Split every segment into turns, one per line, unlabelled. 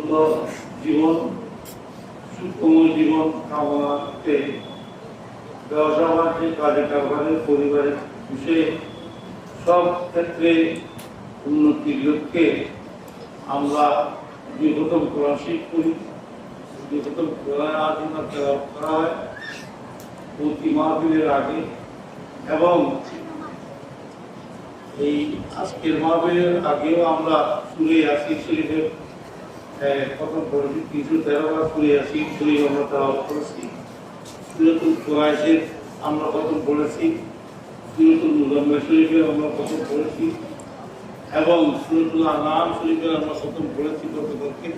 উন্নত জীবন সুক্ষম জীবন কামনাতে ব্যবসা কাজে কারবারে পরিবারের বিষয়ে সব ক্ষেত্রে উন্নতির লক্ষ্যে আমরা প্রথম কোরআন করি প্রথম কোরআন করা হয় প্রতি মাহফিলের আগে এবং এই আজকের মাহফিলের আগেও আমরা সুরে আসি শরীফের প্রথম পড়েছি তিনশো তেরো বার সুরে আসি শরীফ আমরা তেলাওয়াত করেছি। সুরতুল কোরআশের আমরা প্রথম পড়েছি। সুরতুল মুজাম্মেল শরীফের আমরা প্রথম পড়েছি। এবং সুরতুল নাম শরীফের আমরা প্রথম পড়েছি গতকালকে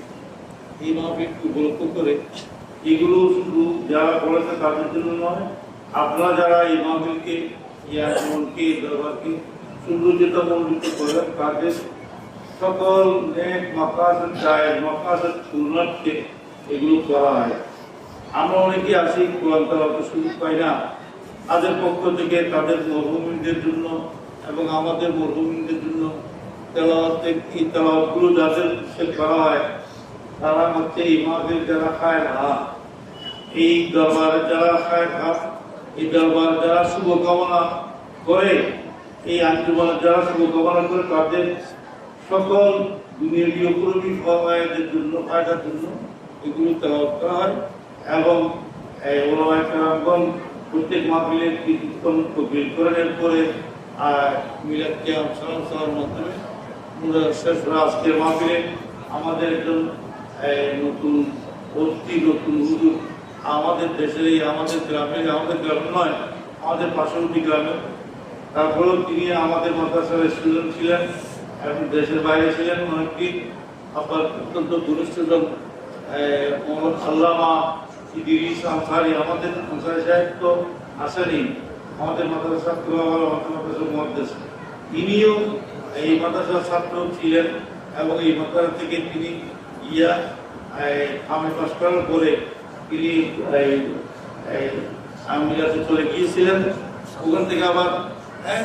এই মাহফিলকে উপলক্ষ করে, এগুলো শুধু যারা পড়েছে তাদের জন্য নয়, আপনারা যারা এই মাহফিলকে ইয়ার মনকে দরবারকে সৌন্দর্যতা মণ্ডিত করেন, তাদের সকল নেক মকাসদ জায়েজ মকাসদ পূর্ণার্থে এগুলো করা হয়। আমরা অনেকে আসি কোরআন তেলাওয়াতের সুযোগ পাই না। তাদের পক্ষ থেকে তাদের মরহুমিনদের জন্য এবং আমাদের মরহুমিনদের জন্য তেলাওয়াতে এই তেলাওয়াতগুলো যাদের করা হয়, তারা হচ্ছে ইমাদের যারা খায় না। এই দরবারে যারা খায় খা এই দরবারে যারা শুভকামনা করে, এই আঞ্জুমানের যারা শুভকামনা করে, তাদের সকল দুনিয়াবী উপরবী ফলায়ের জন্য ফায়দার জন্য এগুলো তেলাওয়াত করা হয় এবং এই ওলামায়ে কেরামগণ প্রত্যেক মাহফিলের কীর্তন তকবির করেন এরপরে আর মিলাদ কিয়াম সালাম সালার মাধ্যমে শেষ আজকের মাহফিলে। আমাদের একজন নতুন অতি নতুন হুজুর আমাদের দেশের এই, আমাদের গ্রামে আমাদের গ্রামে নয়, আমাদের পার্শ্ববর্তী গ্রামে। তারপরেও তিনি আমাদের মাদ্রাসার স্টুডেন্ট ছিলেন। এবং দেশের বাইরে ছিলেন অনেকটি আপনার অত্যন্ত মোহাম্মদ আল্লামা ইদিরিস আনসারি, আমাদের আনসারি সাহেব তো আসেনি। আমাদের মাদ্রাসা ছাত্র আবার আমাদের মাদ্রাসার মহাদেশ তিনিও এই মাদ্রাসার ছাত্র ছিলেন এবং এই মাদ্রাসা থেকে তিনি ইয়া আমি পাস করার পরে তিনি আমিরাতে চলে গিয়েছিলেন। ওখান থেকে আবার হ্যাঁ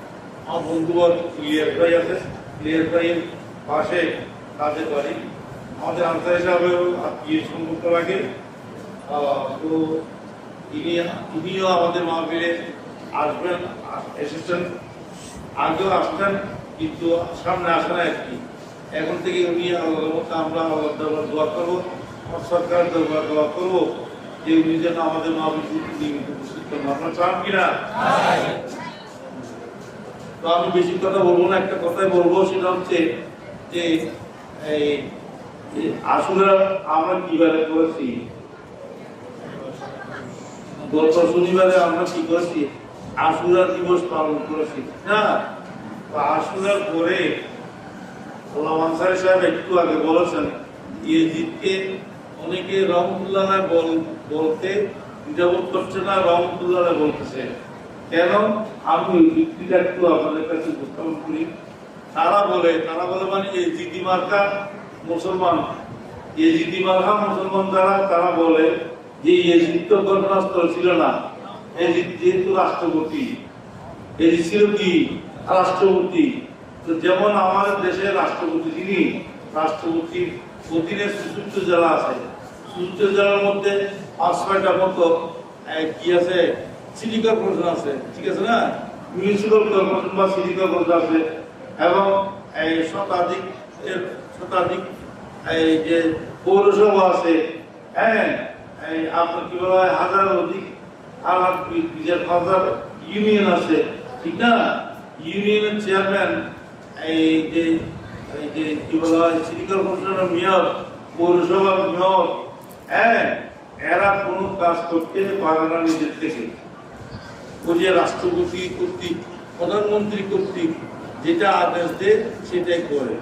আমার বন্ধুবর ভাই আছে। ক্লিয়ার ভাইয়ের পাশে কাজে বাড়ি আমাদের আনসার হিসাবেও আত্মীয় সম্পর্ক লাগে। তো ইনি, ইনিও আমাদের মাহফিলে আসবেন, এসেছেন। আগেও আসতেন, কিন্তু সামনে আসে না কি এখন থেকে উনি আল্লাহর আমরা আল্লাহর দরবার দোয়া করব। সরকার দরবার দোয়া করব যে উনি যেন আমাদের মাহফিল নিয়মিত উপস্থিত করেন আপনারা চান কিনা? তো আমি বেশি কথা বলব না, একটা কথাই বলব, সেটা হচ্ছে যে, এই আসলে আমরা কীভাবে করেছি? গত শনিবারে আমরা কি করেছি? আশুরা দিবস পালন করেছি তো আশুরার পরে আনসারি সাহেব একটু আগে বলেছেন, ইয়েজিদকে অনেকে রহমতুল্লাহ বল, বলতে দ্বিধাবোধ করছে না রহমতুল্লাহ বলতেছে। কেন? আমি যুক্তিটা একটু আপনাদের কাছে উপস্থাপন করি। তারা বলে তারা বলে মানে এই জিদি মার্কা মুসলমান। এই জিদি মার্কা মুসলমান যারা, তারা বলে যে এজিদ তো ঘটনাস্থল ছিল না। এজিদ যেহেতু রাষ্ট্রপতি, এজিদ ছিল কি? রাষ্ট্রপতি। তো যেমন আমাদের দেশের রাষ্ট্রপতি যিনি, রাষ্ট্রপতির অধীনে সুসুপ্ত জেলা আছে। সুসুপ্ত জেলার মধ্যে পাঁচ ছয়টা মতো কি আছে? সিটি কর্পোরেশন আছে, ঠিক আছে না? মিউনিসিপাল কর্পোরেশন বা সিটি কর্পোরেশন আছে। এবং এই শতাধিক শতাধিক এই যে পৌরসভা আছে হ্যাঁ এই আপনার কি বলা হয়, হাজার অধিক আর হাজার ইউনিয়ন আছে, ঠিক না? ইউনিয়নের চেয়ারম্যান, এই যে এই যে কি বলা হয় সিটি কর্পোরেশনের মেয়র, পৌরসভার মেয়র হ্যাঁ এরা কোনো কাজ করতে পারে না নিজের থেকে। ওই যে রাষ্ট্রপতি কর্তৃক, প্রধানমন্ত্রী কর্তৃক যেটা আদেশ দেয় সেটাই করে।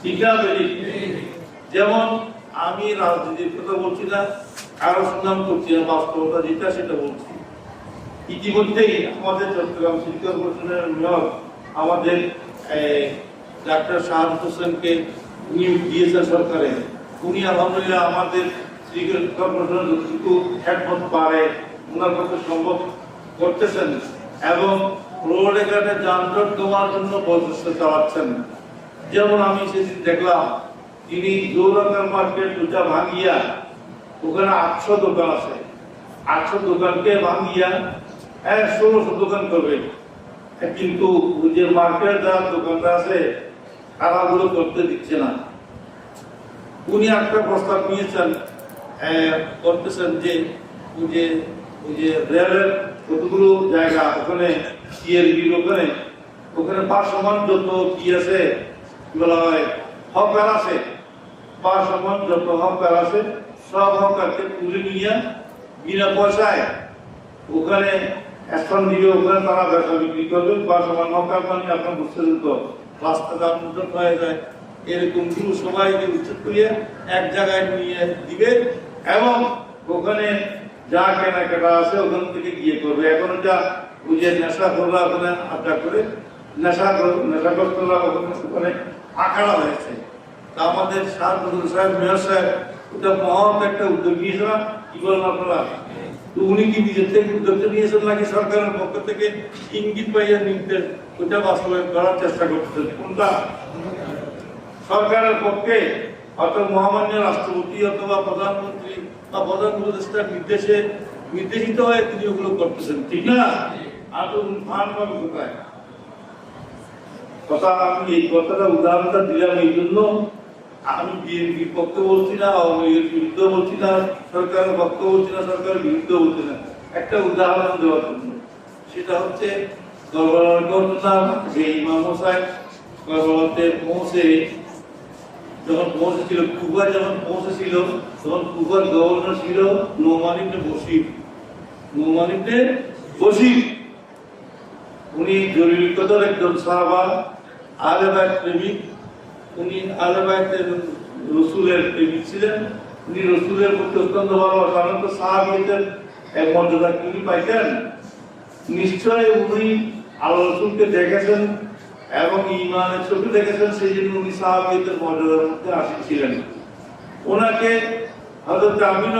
ঠিক আছে যেমন আমি রাজনীতির কথা বলছি না, কারও সুনাম করছি না, বাস্তবতা যেটা সেটা বলছি। ইতিমধ্যেই আমাদের চট্টগ্রাম সিটি কর্পোরেশনের মেয়র, আমাদের ডাক্তার শাহাদ হোসেনকে নিয়োগ দিয়েছেন সরকারে। উনি আলহামদুলিল্লাহ আমাদের সিটি কর্পোরেশনের যতটুকু একমত পারে ওনার পক্ষে সম্ভব করতেছেন এবং রোড ঘাটে যানজট কমার জন্য প্রচেষ্টা চালাচ্ছেন। যেমন আমি সেদিন দেখলাম তিনি জৌরাকার মার্কেট দুটা ভাঙিয়া ওখানে আটশো দোকান আছে। আটশো দোকানকে ভাঙিয়া হ্যাঁ ষোলোশো দোকান করবে। কিন্তু ওই যে মার্কেট যার দোকানটা আছে তারা ওগুলো করতে দিচ্ছে না। উনি একটা প্রস্তাব নিয়েছেন আহ, করতেছেন যে যে রেলের কতগুলো জায়গা, ওখানে সিএলবির ওখানে ওখানে সমান যত কি আছে বলা হয় হকার আছে। সমান যত হকার আছে, সব হকারকে তুলে নিয়ে বিনা পয়সায় ওখানে স্থান দিয়ে ওখানে তারা ব্যবসা বিক্রি করবে। বা সমান হকার মানে আপনার বুঝতে তো রাস্তা যানজট হয়ে যায়। এরকমগুলো সবাইকে উচ্ছেদ করিয়ে এক জায়গায় নিয়ে দিবে এবং ওখানে যা কেনাকাটা আছে, ওখান থেকে গিয়ে করবে। এখন ওই যে নেশা করলা ওখানে আড্ডা করে, নেশা নেশাগ্রস্তরা ওখানে ওখানে আখাড়া হয়েছে। আমাদের সার বদল সাহেব, মেয়র সাহেব ওটা মহৎ একটা উদ্যোগ নিয়েছিল কি বলেন আপনারা? তো উনি কি নিজের থেকে উদ্যোগটা নিয়েছেন নাকি সরকারের পক্ষ থেকে ইঙ্গিত পাইয়া নির্দেশ ওইটা বাস্তবায়ন করার চেষ্টা করতেছেন? কোনটা? সরকারের পক্ষে অথবা মহামান্য রাষ্ট্রপতি অথবা প্রধানমন্ত্রী বা প্রধান উপদেষ্টার নির্দেশে, নির্দেশিত হয়ে তিনি ওগুলো করতেছেন, ঠিক না? কথা আমি এই কথাটা উদাহরণটা দিলাম এই জন্য। আমি বিএনপির পক্ষে বলছি না, আওয়ামী লীগের বিরুদ্ধে বলছি না, সরকারের পক্ষে বলছি না, সরকারের বিরুদ্ধে বলছি না। একটা উদাহরণ দেওয়ার জন্য। সেটা হচ্ছে গড়বড়ার ঘটনা যে ইমাম হোসাইন গড়বড়াতে পৌঁছে যখন পৌঁছেছিল কুবা যখন পৌঁছেছিল, তখন কুবার গভর্নর ছিল নোমান ইবনে বসির নোমান বসির উনি জরুরি কদর একজন সাহাবা আলেবায় প্রেমিক। উনি আলেবায়তের রসুলের প্রেমিক ছিলেন। উনি রসুলের প্রতি অত্যন্ত ভালোবাসা। সাধারণত সাহাবিদের এক মর্যাদা তিনি পাইতেন। নিশ্চয় উনি আল্লাহ রসুলকে দেখেছেন। এবং ইমানের চোখে দেখেছেন সেই জন্য উনি সাহাবিদের মর্যাদার মধ্যে আসিছিলেন ওনাকে হজরত আমিন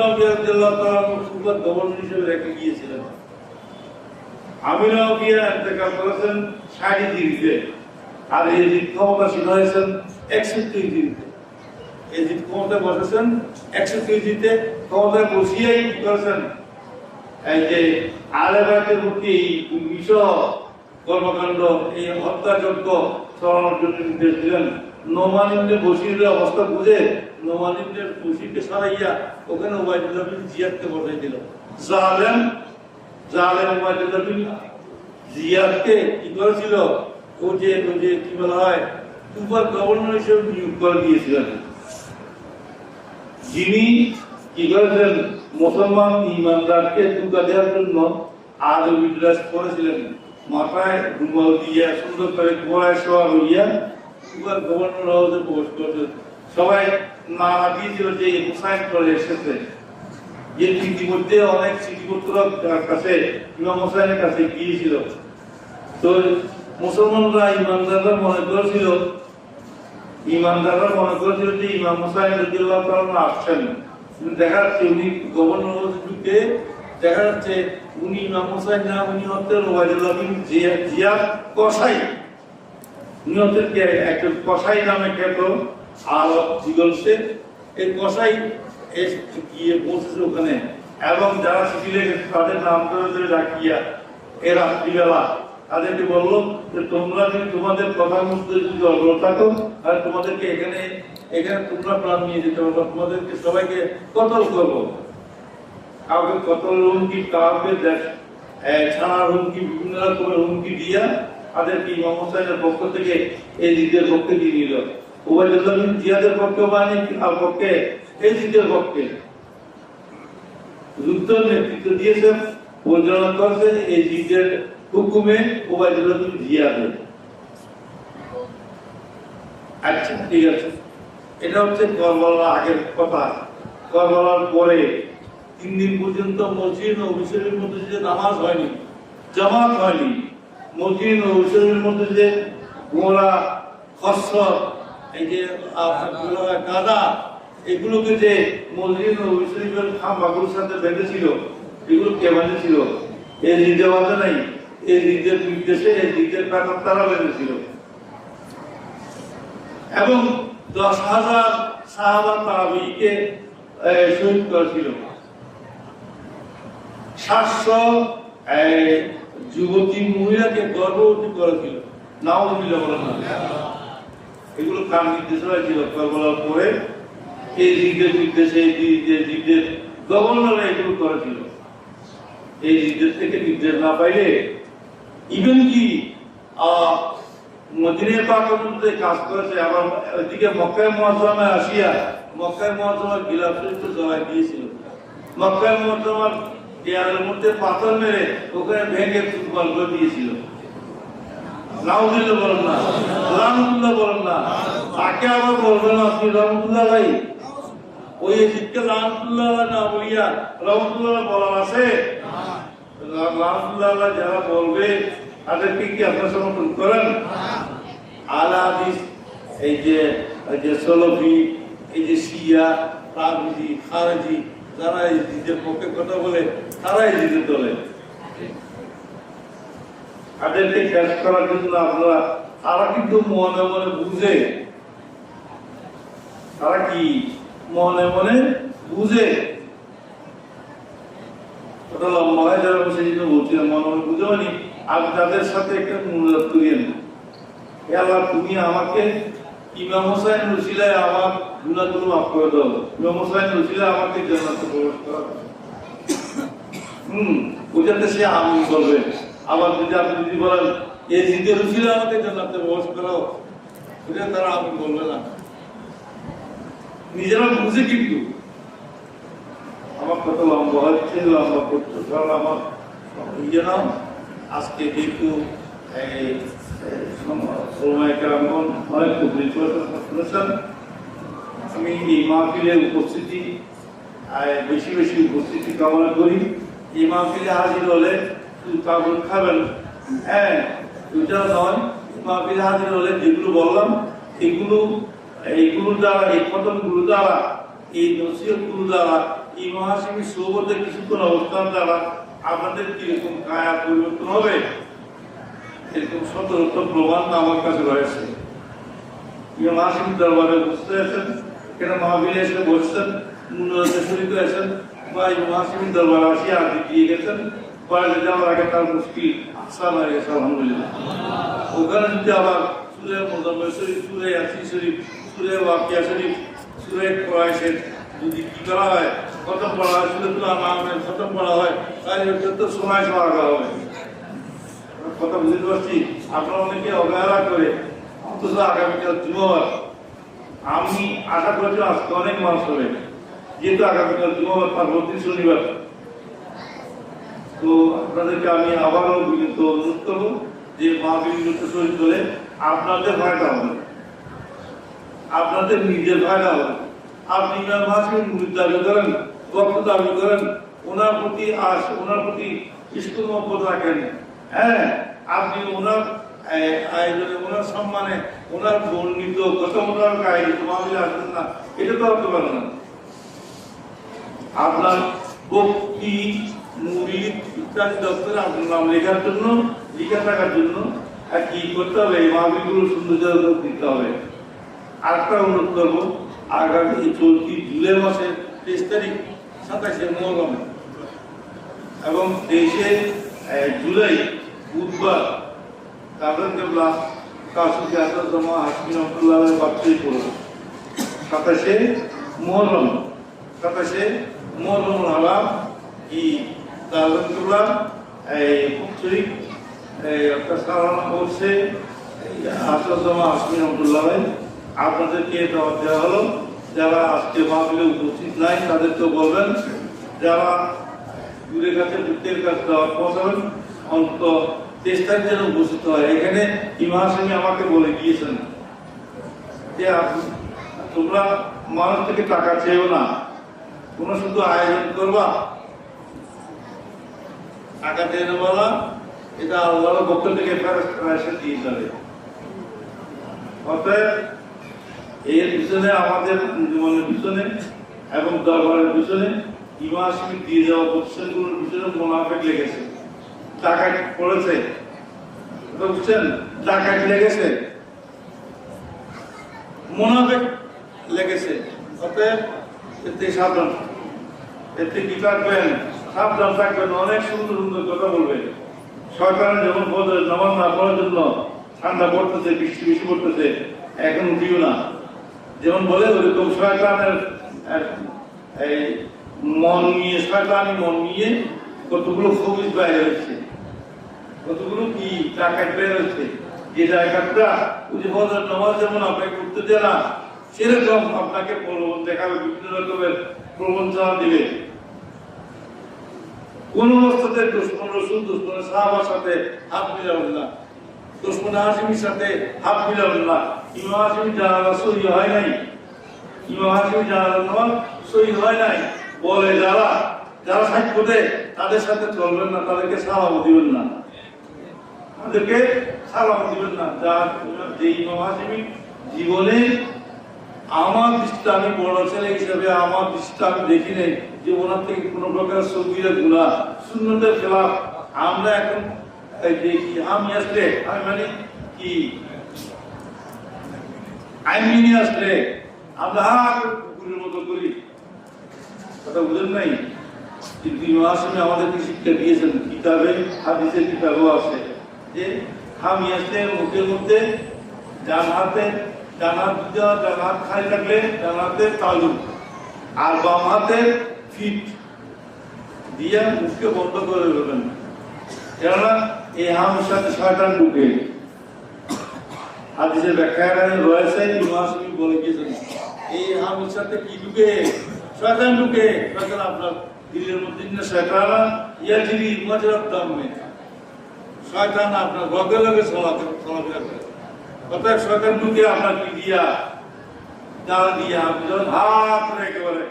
সুপার গভর্নর হিসেবে রেখে গিয়েছিলেন। আমিরাও গিয়ে ইন্তেকাল করেছেন ষাট ডিগ্রিতে আর এজিদ হয়েছেন একষট্টি ডিগ্রিতে এজিদ ক্ষমতায় বসেছেন একষট্টি ডিগ্রিতে ক্ষমতায় বসিয়েই করেছেন। এই যে আলেবাদের প্রতি বিষ কর্মকাণ্ড, এই হত্যাযজ্ঞ চালানোর জন্য নির্দেশ দিলেন নোমানিন্দের বসিরের অবস্থা বুঝে নোমানিন্দের বসিরকে সারাইয়া ওখানে ওবায়দুল্লাহ বিন জিয়াদকে বসাই দিল। জালেম জালেম ওবায়দুল্লাহ বিন জিয়াদকে কি করেছিল? ও যে কি বলা হয়, সুপার গভর্নর হিসেবে নিয়োগ করে দিয়েছিলেন। যিনি কি করেছেন মুসলমান ইমানদারকে টুকা দেওয়ার জন্য আরবি ড্রেস পরেছিলেন মাথায় রুমাল দিয়ে, সুন্দর করে গোড়ায় শোয়া হইয়া সুপার গভর্নর হাউসে প্রবেশ করেছেন সবাই না দিয়েছিল যে হুসাইন চলে এসেছে। যে ইতিমধ্যে অনেক চিঠিপত্র তার কাছে, ইমাম হোসাইনের কাছে গিয়েছিল। তো মুসলমানরা ইমানদাররা মনে করেছিল, ইমানদাররা মনে করেছিল যে ইমাম হোসাইন রাদিয়াল্লাহু তাআলা আসছেন। দেখা যাচ্ছে উনি গভর্নর ঢুকে দেখা যাচ্ছে উনি ইমাম না, উনি হচ্ছেন ওবায়দুল্লাহ জিয়া জিয়া কসাই। উনি হচ্ছেন একটা কসাই নামে খ্যাত আরব দিগঞ্জে এই কসাই গিয়ে পৌঁছেছে ওখানে। এবং যারা চিঠি তাদের নাম ধরে ধরে ডাকিয়া এ রাত্রিবেলা তাদেরকে বলল যে, তোমরা যদি তোমাদের কথার মধ্যে যদি অগ্র থাকো আর তোমাদেরকে এখানে এখানে তোমরা প্রাণ নিয়ে যেতে পারব তোমাদেরকে সবাইকে কতল করব? কাউকে কতল হুমকি কাউকে ছাড়ার হুমকি, বিভিন্ন রকমের হুমকি দিয়া তাদেরকে ইমাম হোসাইনের পক্ষ থেকে এই জিদের পক্ষে দিয়ে নিল ওবায়দুল্লাহ বিন জিয়াদের পক্ষে আর পক্ষে, এই জিদের পক্ষে। যুদ্ধ নেতৃত্ব দিয়েছেন পরিচালনা করেছেন এই জিদের হুকুমে ওবায়দুল্লাহ বিন জিয়াদের। আচ্ছা ঠিক আছে। এটা হচ্ছে করবলার আগের কথা। করবলার পরে তিন দিন পর্যন্ত মসজিদ ও অফিসের মধ্যে যে নামাজ হয়নি, জামাত হয়নি, মসজিদ ও অফিসের মধ্যে যে গোড়া খসর এই যে কাদা এগুলোকে যে মসজিদ ও অফিসের খাম্বাগুলোর সাথে বেঁধেছিল, এগুলো কে বাঁধেছিল? এই নিজে বাঁধে নাই এই নিজের নির্দেশে এই নিজের প্যাটার তারা বেঁধেছিল। এবং দশ হাজার সাহাবা তারাবিকে শহীদ করেছিল। যুবতী মহিলাকে গর্ভবতী করেছিল। নাও মিল বলেন না এগুলো কার নির্দেশনা ছিল বলার পরে এই লিগের নির্দেশে লিগের গভর্নর এগুলো করেছিল। এই নির্দেশ থেকে নির্দেশ না পাইলে ইভেন কি মদিনের পাকের মধ্যে কাজ করেছে, আবার ওইদিকে মক্কায় মহাজমে আসিয়া, মক্কায় মহাজমার গিলাফ জমা দিয়েছিল। মক্কায় মহাজমার দেয়ালের মধ্যে পাথর মেরে ওখানে ভেঙে ফুটবল করে দিয়েছিল। নাউজুল্লাহ না না আবার ভাই না বলিয়া আছে? যারা বলবে, তাদেরকে কি আপনার সমর্থন করেন? আলা এই যে যে সলফি, এই যে শিয়া রাজনীতি খারাজি যারা এই জিদের পক্ষে কথা বলে, তারাই জিদের দলে। তাদেরকে শেষ করার জন্য আপনারা তারা কিন্তু মনে মনে বুঝে। তারা কি মনে মনে বুঝে? ওটা লম্বা হয় জন্য বলছিলাম মনে মনে বুঝে মানে আমি তাদের সাথে একটা মনোজাত করিয়ে আল্লাহ তুমি আমাকে ইমাম হোসাইন রসিলায় আমার গুণাগুলো মাফ করে দাও ইমাম হোসাইন রসিলায় আমাকে জান্নাতে প্রবেশ করা। হুম ওইটাতে সে আমি বলবে। আবার যদি আপনি যদি বলেন এই জিদে রসিলা আমাকে জান্নাতে প্রবেশ করাও ওইটা তারা আমি বলবে না। নিজেরা বুঝে কিন্তু। আমার কত লম্বা হচ্ছে, লম্বা করতে কারণ আমার ইয়ে নাও আজকে যেহেতু এই সময় কেরামগণ অনেক উপকৃত আমি এই মাহফিলে উপস্থিতি বেশি বেশি উপস্থিতি কামনা করি। এই মাহফিলে হাজির হলে শুধু কাগজ খাবেন। হ্যাঁ দুটা নয় মাহফিলে হাজির হলে যেগুলো বললাম, এগুলো, এইগুলো দ্বারা, এই কতগুলো দ্বারা, এই নসিহতগুলো দ্বারা, এই মহাসিমী সৌবতে কিছুক্ষণ অবস্থান দ্বারা আপনাদের কীরকম কায়া পরিবর্তন হবে? এরকম সতর্ক প্রমাণ আমার কাছে রয়েছে। ইমাম দরবারে বসতে আছেন, কেন মহাবীর এসে বসছেন শরীর আছেন বা ইমাম হাসিম দরবারে আসি আদি দিয়ে গেছেন বাইরে যাওয়ার আগে তার মুশকিল আসান হয়ে গেছে, আলহামদুলিল্লাহ। ওখানে যদি আবার সুরে মোজাম্মেল শরীফ, সুরে ইয়াসিন শরীফ, সুরে ওয়াকিয়া শরীফ, সুরে কোরআশের যদি কি করা হয়, খতম পড়া হয়, সুরে তুলা নামের খতম পড়া হয়, তাহলে তো সময় সময় করা হবে। কথা বুঝতে পারছি? আপনারা অনেকে অবহেলা করে অথচ আগামীকাল জুমাবার। আমি আশা করছি আজকে অনেক মানুষ হবে, যেহেতু আগামীকাল জুমাবার পরবর্তী শনিবার। তো আপনাদেরকে আমি আবারও বিনীত অনুরোধ করব যে মা বিনীত শহীদ করে আপনাদের ফায়দা হবে, আপনাদের নিজের ফায়দা হবে। আপনি মুরিদ দাবি করেন, বক্ত দাবি করেন, ওনার প্রতি আস, ওনার প্রতি ইস্কুল মহব্বত রাখেন। হ্যাঁ আপনি ওনার ওনার সম্মানে ওনার বর্ণিত কত ওনার কাহিনী তোমাদের আসবেন না, এটা তো হতে পারে না আপনার ভক্তি মুরিদ ইত্যাদি দপ্তরে আপনার নাম লেখার জন্য, লিখে থাকার জন্য, আর কি করতে হবে? এই মাহবিলগুলো সুন্দর দিতে হবে। আরেকটা অনুরোধ করব, আগামী চলতি জুলাই মাসের তেইশ তারিখ, সাতাশে মহরম, এবং তেইশে জুলাই বুধবার কারণ দেবলা কাশুকে আসাদ জমা হাসমিন আব্দুল্লাহ বাচ্চাই করব সাতাশে মহরম সাতাশে মহরম হারাম ই এই শরীফ এই একটা সারানা বলছে আসাদ জমা হাসমিন আব্দুল্লাহ আপনাদেরকে দাওয়াত দেওয়া হলো, যারা আজকে মাহফিলে উপস্থিত নাই তাদেরকে বলবেন, যারা দূরের কাছে বৃত্তের কাছে দাওয়াত পৌঁছাবেন অন্তত চেষ্টার যেন উপস্থিত হয়। এখানে ইমাম হাসিমি আমাকে বলে গিয়েছেন যে, তোমরা মানুষ থেকে টাকা চেয়েও না। তোমরা শুধু আয়োজন করবা। টাকা দিয়ে বলা এটা আল্লাহর পক্ষ থেকে এসে দিয়ে যাবে। অতএব এর পিছনে আমাদের জীবনের পিছনে এবং দরবারের পিছনে ইমাসিক দিয়ে যাওয়া প্রতিষ্ঠানগুলোর পিছনে মোনাফেক লেগেছে। টাকা পড়েছে। বুঝছেন? ডাকাত লেগেছে। মোনাফেক লেগেছে। অতএব এতে সাবধান। এতে কি থাকবেন? সাবধান থাকবেন। অনেক সুন্দর সুন্দর কথা বলবেন। সরকারের যখন বলবে নামাজ না পড়ার জন্য ঠান্ডা পড়তেছে, বৃষ্টি বৃষ্টি পড়তেছে, এখন দিও না। যেমন বলে ওরকম শয়তানের এই মন নিয়ে, শয়তানি মন নিয়ে কতগুলো ফবিস বাইরে হচ্ছে। কতগুলো কি টাকা বের হচ্ছে যে জায়গাটা নামাজ যেমন আপনাকে করতে দেয় না, সেরকম আপনাকে দেখাবে, বিভিন্ন রকমের প্রবঞ্চনা দিবে। কোন অবস্থাতে দুশ্মন সাহাবার সাথে হাত মিলাবেন না। দুশ্মন হাসিমির সাথে হাত মিলাবেন না। সই হয় নাই। সই হয় নাই। বলে যারা যারা সাক্ষ্য দেয়, তাদের সাথে চলবেন না, তাদেরকে সালাম দিবেন না। তাদেরকে সালাম দিবেন না। যার যে ইমাম হাসিমি জীবনে আমার দৃষ্টিতে আমি বড় ছেলে হিসেবে, আমার দৃষ্টিতে আমি দেখি নাই যে ওনার থেকে কোনো প্রকার সঙ্গীরা গুণা শূন্যদের খেলাফ। আমরা এখন কি, আমি আসলে, আমি মানে কি? আইন আসলে, আমরা কুকুরের মতো করি। কথা বুঝেন নাই? কিন্তু ইমাম হাসিমি আমাদেরকে শিক্ষা দিয়েছেন, কিতাবে, হাদিসের কিতাবেও আছে। যে হামি আসলে মুখের মধ্যে, ডান হাতে, ডান হাত ডান হাত খাই থাকলে ডান হাতে তালু আর বাম ফিট। দিয়ে মুখকে বন্ধ করে দেবেন। কেননা এই হামের সাথে শয়তান ঢুকে। হাদিসের ব্যাখ্যা রয়েছে ইমাসমি বলে গিয়েছেন, এই হামের সাথে কি ঢুকে? শয়তান ঢুকে? শয়তান, আপনার দিলের মধ্যে শয়তান ইয়াজিরি মাজরাত দামে। শয়তান আপনার লগে লগে চলাফেরা অর্থাৎ শয়তান ঢুকে আপনার দিয়া জ্বালা দিয়ে আপনি যখন হাত একেবারে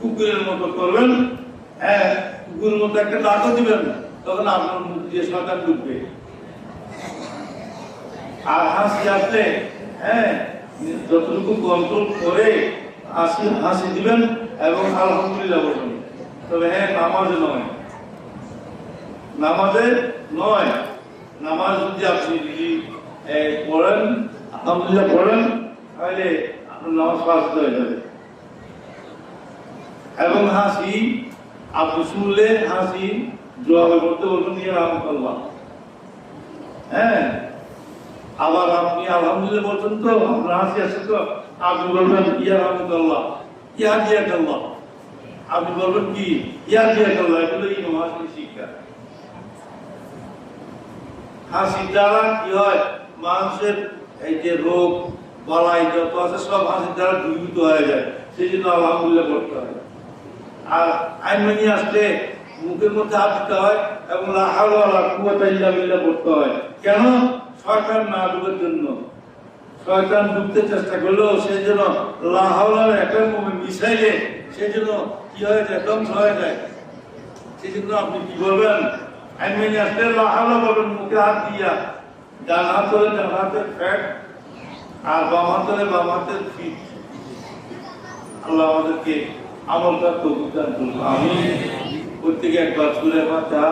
কুকুরের মতো করবেন। হ্যাঁ কুকুরের মতো একটা লাঠও দিবেন, তখন আপনার মুখ দিয়ে শয়তান ঢুকবে। আর হাসি আসলে হ্যাঁ যতটুকু কন্ট্রোল করে হাসি হাসি দিবেন, এবং আলহামদুলিল্লাহ বলবেন। তবে হ্যাঁ নামাজে নয়। নামাজে নয়। নামাজ যদি আপনি যদি পড়েন আলহামদুলিল্লাহ পড়েন, তাহলে আপনার নামাজ পাস হয়ে যাবে। এবং হাসি, আপনি শুনলে হাসি জবাবে করতে বলবেন নিয়ে রহমতুল্লাহ। হ্যাঁ? আবার আপনি আলহামদুলিল্লাহ বলছেন তো, আপনার হাসি আছে তো, আপনি বলবেন, ইয়া রহমতুল্লাহ। ইয়া দিয়াকাল্লাহ আপনি বলবেন কি? ইয়া দিয়াকাল্লাহ এগুলো ইমাম হাসির শিক্ষা। হাসির দ্বারা কি হয়? মানুষের এই যে রোগ, বালাই, যত আছে সব হাসির দ্বারা দূরীভূত হয়ে যায়। সেই জন্য আলহামদুলিল্লাহ করতে হয়। আর আইনমানি আসলে মুখের মধ্যে হাত দিতে হয় এবং বিল্লাহ করতে হয়। কেন? শয়তান না ঢুকের জন্য। শয়তান ঢুকতে চেষ্টা করলেও সেই জন্য লাহাওয়ালার একটা মিশাইলে সেই জন্য কি হয়ে যায়, ধ্বংস হয়ে যায়। সেই জন্য আপনি কি বলবেন? আইনমানি আসলে লাহাওয়ালা বলবেন মুখে হাত দিয়া ডান হাত হলে ডান হাতের ফ্যাট আর বাম হাত হলে বাম হাতের ফিট আল্লাহ আমাদেরকে আমল কাজ তৌফিক দান করুন আমি প্রত্যেকে একবার সুরে মাথা